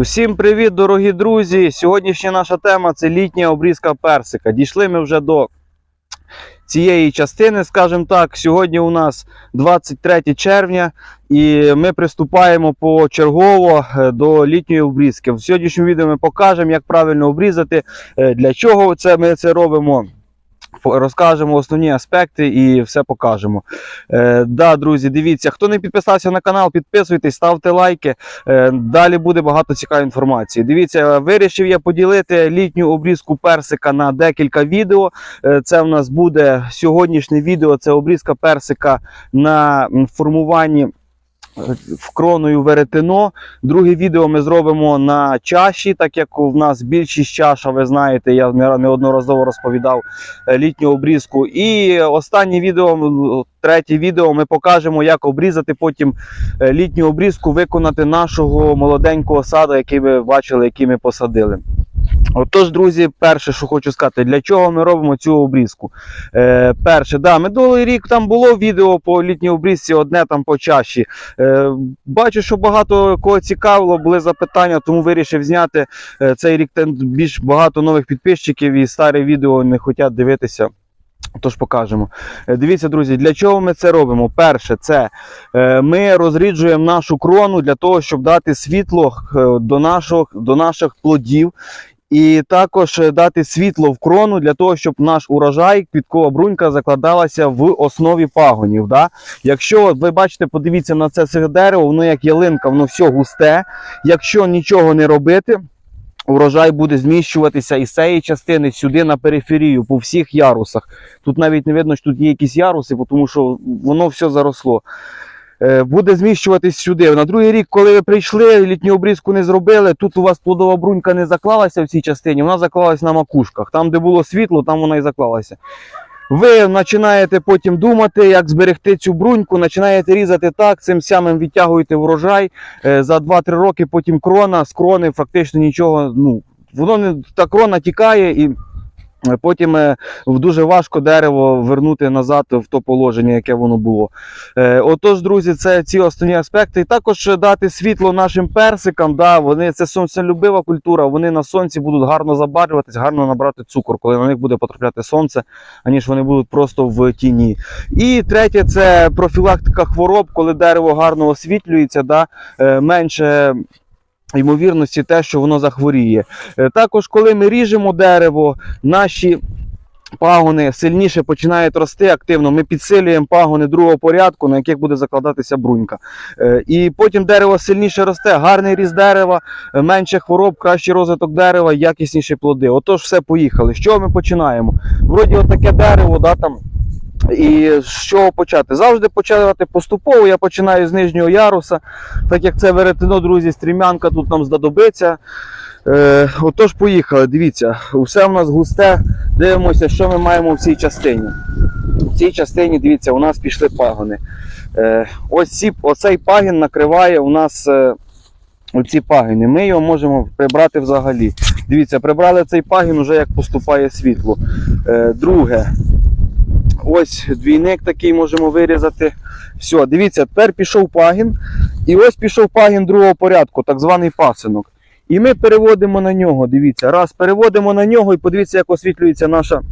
Усім привіт, дорогі друзі! Сьогоднішня наша тема це літня обрізка персика. Дійшли ми вже до цієї частини, скажімо так. Сьогодні у нас 23 червня, і ми приступаємо почергово е, до літньої обрізки. В сьогоднішньому відео ми покажемо, як правильно обрізати, е, для чого це ми це робимо. Розкажемо основні аспекти і все покажемо. Е, да, друзі, дивіться, хто не підписався на канал, підписуйтесь, ставте лайки. Е, Далі буде багато цікавої інформації. Дивіться, вирішив я поділити літню обрізку персика на декілька відео. Е, Це в нас буде сьогоднішнє відео. Це обрізка персика на формуванні в кроною веретено. Друге відео ми зробимо на чаші, так як у нас більшість чаша, ви знаєте, я неодноразово розповідав е, літню обрізку. І останнє відео, третє відео, ми покажемо, як обрізати потім е, літню обрізку, виконати нашого молоденького саду, який ви бачили, який ми посадили. Отож, друзі, перше, що хочу сказати, для чого ми робимо цю обрізку? Е, перше, да, минулий рік там було відео по літній обрізці, одне там по чаші. Е, бачу, що багато кого цікавило, були запитання, тому вирішив зняти е, цей рік там більш багато нових підписчиків і старе відео не хочуть дивитися. Тож покажемо. Е, Дивіться, друзі, для чого ми це робимо? Перше, це е, ми розріджуємо нашу крону для того, щоб дати світло до наших, до наших плодів. І також е, дати світло в крону для того, щоб наш урожай квіткова брунька закладалася в основі пагонів. Да? Якщо ви бачите, подивіться на це дерево, воно як ялинка, воно все густе. Якщо нічого не робити, урожай буде зміщуватися із цієї частини сюди на периферію, по всіх ярусах. Тут навіть не видно, що тут є якісь яруси, тому що воно все заросло. Е, Буде зміщуватись сюди. На другий рік, коли ви прийшли, літню обрізку не зробили, тут у вас плодова брунька не заклалася в цій частині, вона заклалась на макушках. Там, де було світло, там вона і заклалася. Ви починаєте потім думати, як зберегти цю бруньку, починаєте різати так, цим самим відтягуєте врожай. Е, За 2-3 роки потім крона, з крони фактично нічого. Ну, воно не та крона тікає і. Потім е, дуже важко дерево вернути назад в то положення, яке воно було. Е, Отож, друзі, це ці основні аспекти. І також е, дати світло нашим персикам. Да, вони це сонцелюбива культура. Вони на сонці будуть гарно забарвлюватись, гарно набрати цукор, коли на них буде потрапляти сонце, аніж вони будуть просто в тіні. І третє це профілактика хвороб, коли дерево гарно освітлюється, да, менше. Ймовірності те, що воно захворіє. Е, Також, коли ми ріжемо дерево, наші пагони сильніше починають рости активно. Ми підсилюємо пагони другого порядку, на яких буде закладатися брунька. Е, І потім дерево сильніше росте, гарний ріст дерева, е, менше хвороб, кращий розвиток дерева, якісніші плоди. Отож, все поїхали. З чого ми починаємо? Вроді, отаке дерево, да, там. І з чого почати? Завжди почати поступово. Я починаю з нижнього яруса, так як це веретено, друзі, стрімянка тут нам знадобиться. Е, отож, поїхали. Дивіться, все в нас густе. Дивимося, що ми маємо в цій частині. В цій частині, дивіться, у нас пішли пагони. Е, ось ці, оцей пагін накриває у нас е, оці пагіни. Ми його можемо прибрати взагалі. Дивіться, прибрали цей пагін, уже як поступає світло. Е, друге, ось двійник такий можемо вирізати. Все, дивіться, тепер пішов пагін. І ось пішов пагін другого порядку, так званий пасинок. І ми переводимо на нього. Дивіться, раз переводимо на нього і подивіться, як освітлюється наша,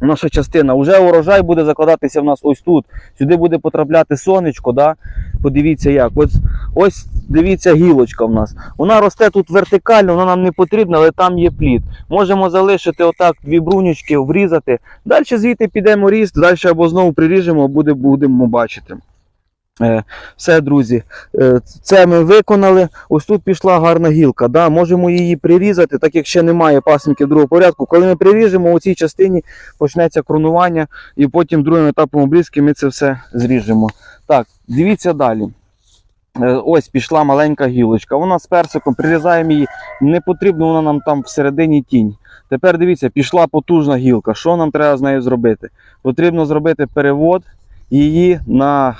наша частина. Уже урожай буде закладатися в нас ось тут. Сюди буде потрапляти сонечко. Да? Подивіться як. Ось, ось дивіться гілочка в нас. Вона росте тут вертикально, вона нам не потрібна, але там є плід. Можемо залишити отак дві брунючки, врізати. Далі звідти підемо ріст, далі або знову приріжемо, буде, будемо бачити. Е, все, друзі, е, це ми виконали. Ось тут пішла гарна гілка. Да? Можемо її прирізати, так як ще немає пасинків другого порядку. Коли ми приріжемо, у цій частині почнеться кронування, і потім другим етапом обрізки ми це все зріжемо. Так, дивіться далі. Е, Ось пішла маленька гілочка. Вона з персиком, прирізаємо її. Не потрібно, вона нам там всередині тінь. Тепер дивіться, пішла потужна гілка. Що нам треба з нею зробити? Потрібно зробити перевод її на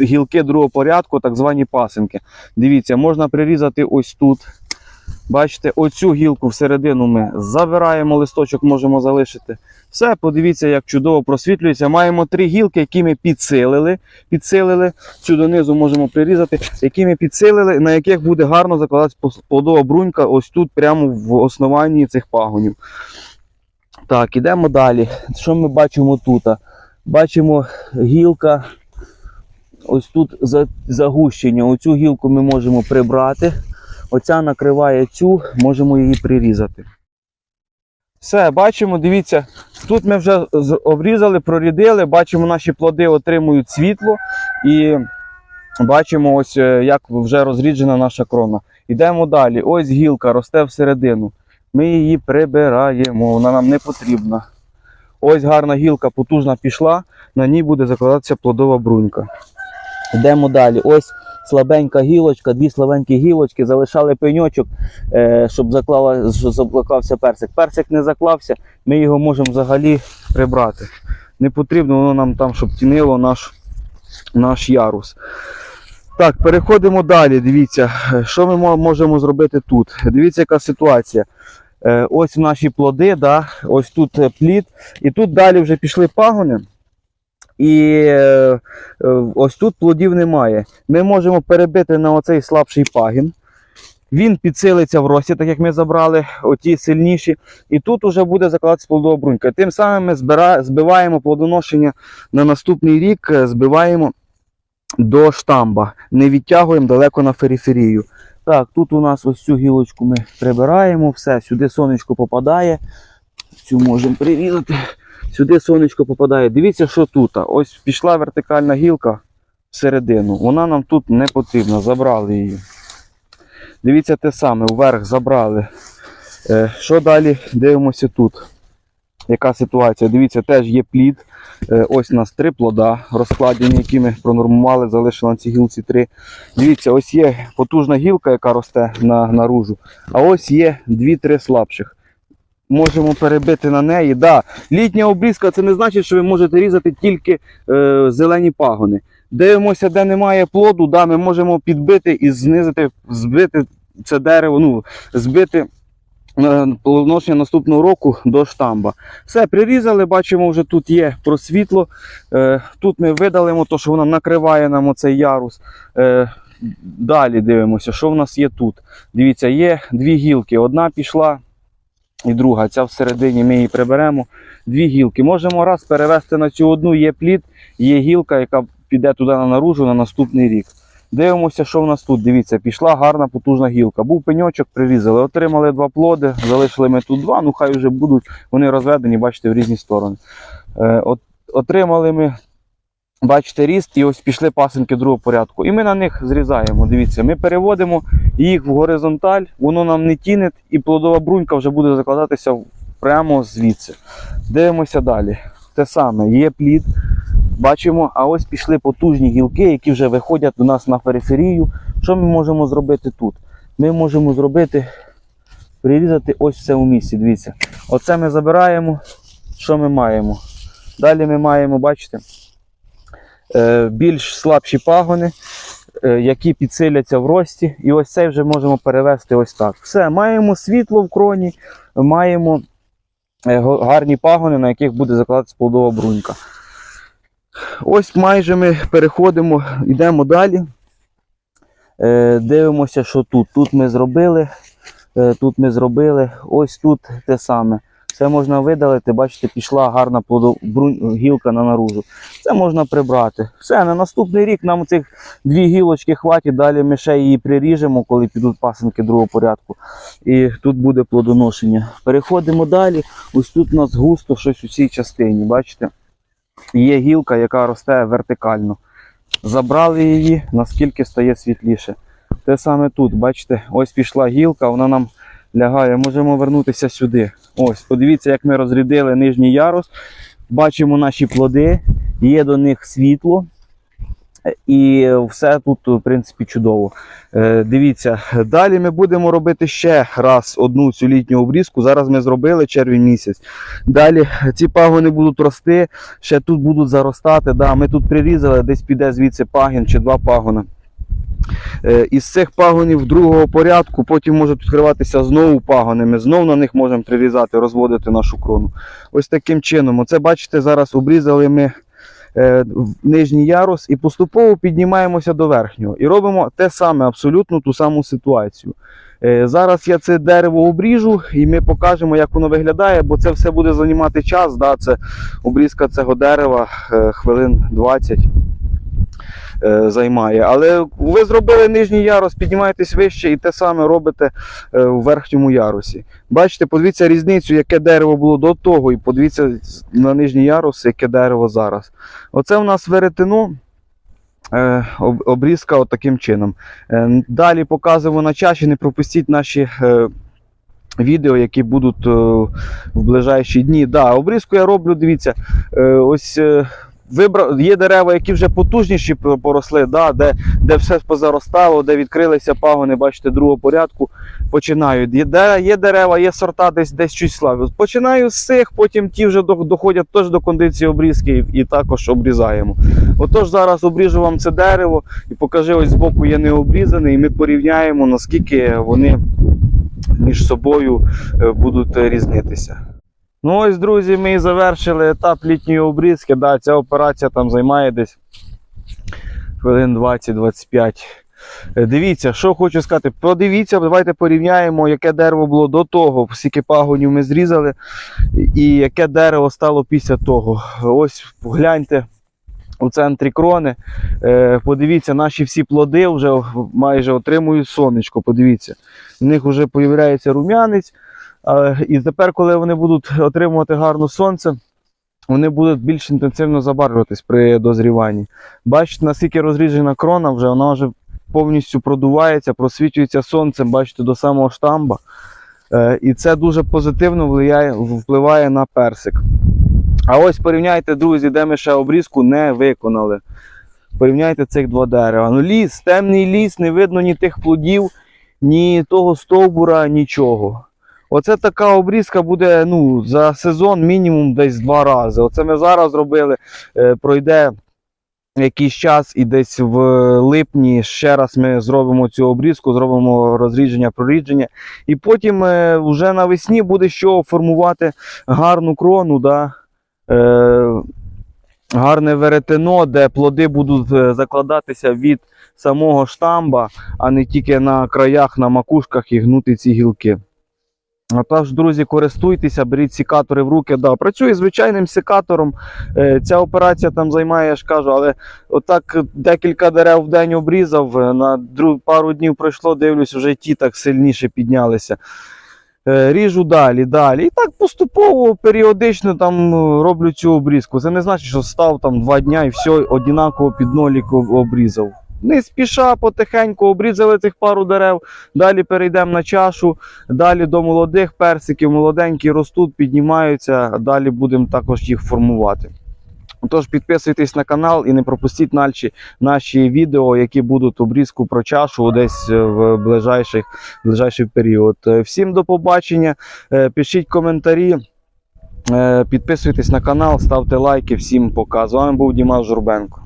гілки другого порядку, так звані пасинки. Дивіться, можна прирізати ось тут. Бачите, оцю гілку всередину ми забираємо, листочок можемо залишити. Все, подивіться, як чудово просвітлюється. Маємо три гілки, які ми підсилили. підсилили. Цю донизу можемо прирізати, які ми підсилили, на яких буде гарно закладатися плодова брунька ось тут, прямо в основанні цих пагонів. Так, ідемо далі. Що ми бачимо тут? Бачимо гілка. Ось тут загущення. Оцю гілку ми можемо прибрати. Оця накриває цю, можемо її прирізати. Все, бачимо, дивіться, тут ми вже обрізали, прорідили, бачимо, наші плоди отримують світло і бачимо, ось е, як вже розріджена наша крона. Йдемо далі. Ось гілка росте всередину. Ми її прибираємо, вона нам не потрібна. Ось гарна гілка потужна пішла, на ній буде закладатися плодова брунька. Йдемо далі. Ось слабенька гілочка, дві слабенькі гілочки, залишали пеньочок, е, щоб, заклала, щоб заклався персик. Персик не заклався, ми його можемо взагалі прибрати. Не потрібно воно нам там, щоб тінило наш, наш ярус. Так, переходимо далі. Дивіться, що ми можемо зробити тут. Дивіться, яка ситуація. Е, Ось наші плоди, да? ось тут е, плід, і тут далі вже пішли пагони. І е, е, ось тут плодів немає. Ми можемо перебити на оцей слабший пагін. Він підсилиться в рості, так як ми забрали оті сильніші. І тут вже буде закладатися плодова брунька. Тим самим ми збира, збиваємо плодоношення на наступний рік, е, збиваємо до штамба. Не відтягуємо далеко на периферію. Так, тут у нас ось цю гілочку ми прибираємо, все, сюди сонечко попадає. Цю можемо прирізати. Сюди сонечко попадає. Дивіться, що тут. Ось пішла вертикальна гілка всередину. Вона нам тут не потрібна. Забрали її. Дивіться те саме, вверх забрали. Е, що далі? Дивимося тут. Яка ситуація? Дивіться, теж є плід. Е, ось у нас три плода розкладені, які ми пронормували, залишили на цій гілці три. Дивіться, ось є потужна гілка, яка росте на, наружу. А ось є дві-три слабших. Можемо перебити на неї. Да, літня обрізка це не значить, що ви можете різати тільки е, зелені пагони. Дивимося, де немає плоду, да, ми можемо підбити і знизити, збити це дерево, ну, збити е, плодоношення наступного року до штамба. Все, прирізали, бачимо, вже тут є просвітло. Е, тут ми видалимо, то, що вона накриває нам оцей ярус. Е, далі дивимося, що в нас є тут. Дивіться, є дві гілки. Одна пішла і друга. Ця всередині ми її приберемо. Дві гілки. Можемо раз перевести на цю одну, є плід, є гілка, яка піде туди на наружу на наступний рік. Дивимося, що в нас тут. Дивіться, пішла гарна потужна гілка. Був пеньочок, прирізали, отримали два плоди, залишили ми тут два, ну хай вже будуть, вони розведені, бачите, в різні сторони. Е, от, отримали ми, бачите, ріст, і ось пішли пасинки другого порядку. І ми на них зрізаємо. Дивіться, ми переводимо їх в горизонталь, воно нам не тінить, і плодова брунька вже буде закладатися прямо звідси. Дивимося далі. Те саме, є плід. Бачимо, а ось пішли потужні гілки, які вже виходять до нас на периферію. Що ми можемо зробити тут? Ми можемо зробити, прирізати ось все у місці. Дивіться. Оце ми забираємо. Що ми маємо? Далі ми маємо, бачите, е, більш слабші пагони, які підсиляться в рості. І ось цей вже можемо перевести ось так. Все, маємо світло в кроні, маємо е, гарні пагони, на яких буде закладатися плодова брунька. Ось майже ми переходимо, йдемо далі. Е, дивимося, що тут. Тут ми зробили. Е, тут ми зробили. Ось тут те саме. Це можна видалити, бачите, пішла гарна плодо- брунь- гілка на наружу. Це можна прибрати. Все, на наступний рік нам цих дві гілочки хватить, далі ми ще її приріжемо, коли підуть пасенки другого порядку. І тут буде плодоношення. Переходимо далі. Ось тут у нас густо щось у цій частині, бачите? Є гілка, яка росте вертикально. Забрали її, наскільки стає світліше. Те саме тут, бачите, ось пішла гілка, вона нам лягає. Можемо вернутися сюди. Ось, подивіться, як ми розрядили нижній ярус. Бачимо наші плоди, є до них світло. І все тут, в принципі, чудово. Е, Дивіться, далі ми будемо робити ще раз одну цю літню обрізку. Зараз ми зробили червень місяць. Далі ці пагони будуть рости, ще тут будуть заростати. Да, ми тут прирізали, десь піде звідси пагін чи два пагона. Е, Із цих пагонів другого порядку потім можуть відкриватися знову пагони. Ми знову на них можемо прирізати, розводити нашу крону. Ось таким чином. Оце бачите, зараз обрізали ми в нижній ярус і поступово піднімаємося до верхнього. І робимо те саме, абсолютно ту саму ситуацію. Е, Зараз я це дерево обріжу і ми покажемо, як воно виглядає, бо це все буде займати час. Да? Це обрізка цього дерева е, хвилин 20 е, займає. Але ви зробили нижній ярус, піднімаєтесь вище і те саме робите е, в верхньому ярусі. Бачите, подивіться різницю, яке дерево було до того, і подивіться на нижній ярус, яке дерево зараз. Оце в нас веретено. е, Обрізка таким чином. Е, Далі показуємо на чаші, не пропустіть наші е, відео, які будуть е, в ближайші дні. Да, обрізку я роблю, дивіться, е, ось е, вибрав, є дерева, які вже потужніші поросли, да, де, де все позаростало, де відкрилися пагони, бачите, другого порядку. Починаю. Є, де- є дерева, є сорта десь десь чуть славі. Починаю з цих, потім ті вже доходять теж до кондиції обрізки і, і також обрізаємо. Отож, зараз обріжу вам це дерево і покажи, ось збоку є необрізаний, і ми порівняємо, наскільки вони між собою е, будуть різнитися. Ну ось, друзі, ми і завершили етап літньої обрізки. Да, ця операція там займає десь хвилин 20-25. Е, Дивіться, що хочу сказати. Подивіться, давайте порівняємо, яке дерево було до того, скільки пагонів ми зрізали, і яке дерево стало після того. Ось гляньте у центрі крони. Е, Подивіться, наші всі плоди вже майже отримують сонечко. Подивіться, в них вже появляється рум'янець. І тепер, коли вони будуть отримувати гарне сонце, вони будуть більш інтенсивно забарвлюватись при дозріванні. Бачите, наскільки розріджена крона, вже вона вже повністю продувається, просвічується сонцем, бачите, до самого штамба. Е, І це дуже позитивно впливає на персик. А ось порівняйте, друзі, де ми ще обрізку не виконали. Порівняйте цих два дерева. Ну, ліс, темний ліс, не видно ні тих плодів, ні того стовбура, нічого. Оце така обрізка буде ну, за сезон мінімум десь два рази. Оце ми зараз зробили. Е, пройде якийсь час і десь в липні ще раз ми зробимо цю обрізку, зробимо розрідження, прорідження. І потім е, вже навесні буде що формувати гарну крону. Да? Е, гарне веретено, де плоди будуть е, закладатися від самого штамба, а не тільки на краях, на макушках і гнути ці гілки. А Тож, друзі, користуйтеся, беріть секатори в руки. Да, працює звичайним секатором. Е, Ця операція там займає, я ж кажу, але отак декілька дерев в день обрізав. На пару днів пройшло, дивлюсь, вже ті так сильніше піднялися. Е, Ріжу далі, далі. І так поступово, періодично там е, роблю цю обрізку. Це не значить, що став там два дня і все однаково під нолік обрізав. Не спіша, потихеньку обрізали цих пару дерев, далі перейдемо на чашу, далі до молодих персиків, молоденькі ростуть, піднімаються, далі будемо також їх формувати. Тож підписуйтесь на канал і не пропустіть наші, наші відео, які будуть обрізку про чашу десь е, в ближайший, ближайший період. Е, Всім до побачення, е, пишіть коментарі, підписуйтесь на канал, ставте лайки. Всім пока. З вами був Дімас Журбенко.